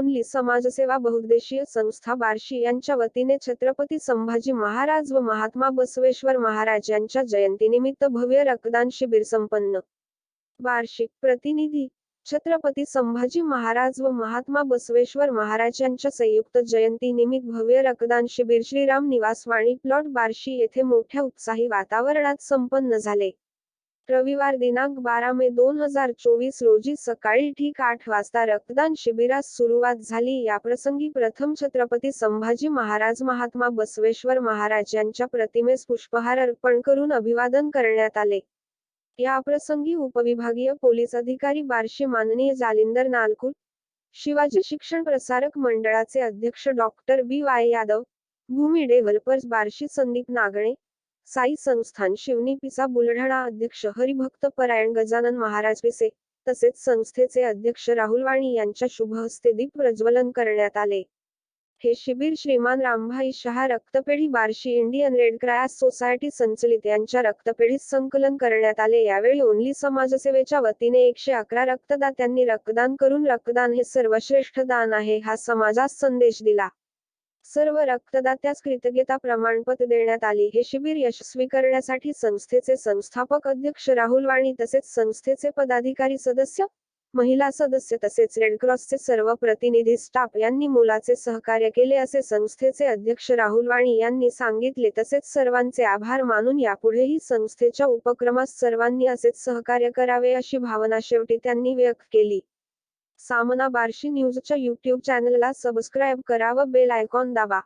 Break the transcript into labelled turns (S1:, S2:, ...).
S1: Only समाजसेवा बहुउद्देशीय संस्था बार्शी यांच्या वतीने छत्रपती संभाजी महाराज व महात्मा बसवेश्वर महाराज यांच्या जयंतीनिमित्त भव्य रक्तदान शिबिर संपन्न. वार्षिक प्रतिनिधी छत्रपती संभाजी महाराज व महात्मा बसवेश्वर महाराज यांच्या संयुक्त जयंती निमित्त भव्य रक्तदान शिबिर श्रीराम निवासवाणी प्लॉट बार्शी येथे मोठ्या उत्साही वातावरणात संपन्न झाले. रविवार दिनांक बारा मे दोन हजार चोवीस रोजी सकाळी ठीक आठ वाजता रक्तदान शिबिरास सुरुवात झाली. याप्रसंगी प्रथम छत्रपती संभाजी महाराज महात्मा बसवेश्वर महाराज यांच्या प्रतिमेस पुष्पहार अर्पण करून अभिवादन करण्यात आले. याप्रसंगी उपविभागीय पोलीस अधिकारी बार्शी माननीय जालिंदर नालकुल शिवाजी शिक्षण प्रसारक मंडळाचे अध्यक्ष doctor B Y Yadav Bhumi developers Barshi Sandeep Nagane Sai Sansthan Shivani पिसा बुलढाणा अध्यक्ष हरिभक्त परायण गजानन महाराज पिसे तसेच संस्थेचे अध्यक्ष राहुल वाणी यांच्या शुभ हस्ते दीप प्रज्वलन करण्यात आले. हे शिबिर श्रीमान रामभाई शहा रक्तपेढी Barshi Indian Red Cross Society संचलित यांच्या रक्तपेढीत संकलन करण्यात आले. यावेळी ओनली समाजसेवेच्या वतीने एकशे अकरा रक्तदात्यांनी रक्तदान करून रक्तदान हे सर्वश्रेष्ठ दान आहे हा समाजास संदेश दिला. सर्व रक्तदात्यास कृतज्ञता प्रमाणपत्र देण्यात आली. हे शिबिर यशस्वी करण्यासाठी संस्थेचे संस्थापक अध्यक्ष राहुल वाणी तसेच संस्थेचे पदाधिकारी सदस्य महिला सदस्य तसेच रेडक्रॉसचे सर्व प्रतिनिधी स्टाफ यांनी मुलाचे सहकार्य केले असे संस्थेचे अध्यक्ष राहुल वाणी यांनी सांगितले. तसेच सर्वांचे आभार मानून यापुढेही संस्थेच्या उपक्रमास सर्वांनी असेच सहकार्य करावे अशी भावना शेवटी त्यांनी व्यक्त केली. सामना बार्शी न्यूजच्या यूट्यूब चॅनलला सबस्क्राईब करा व बेल आयकॉन दाबा.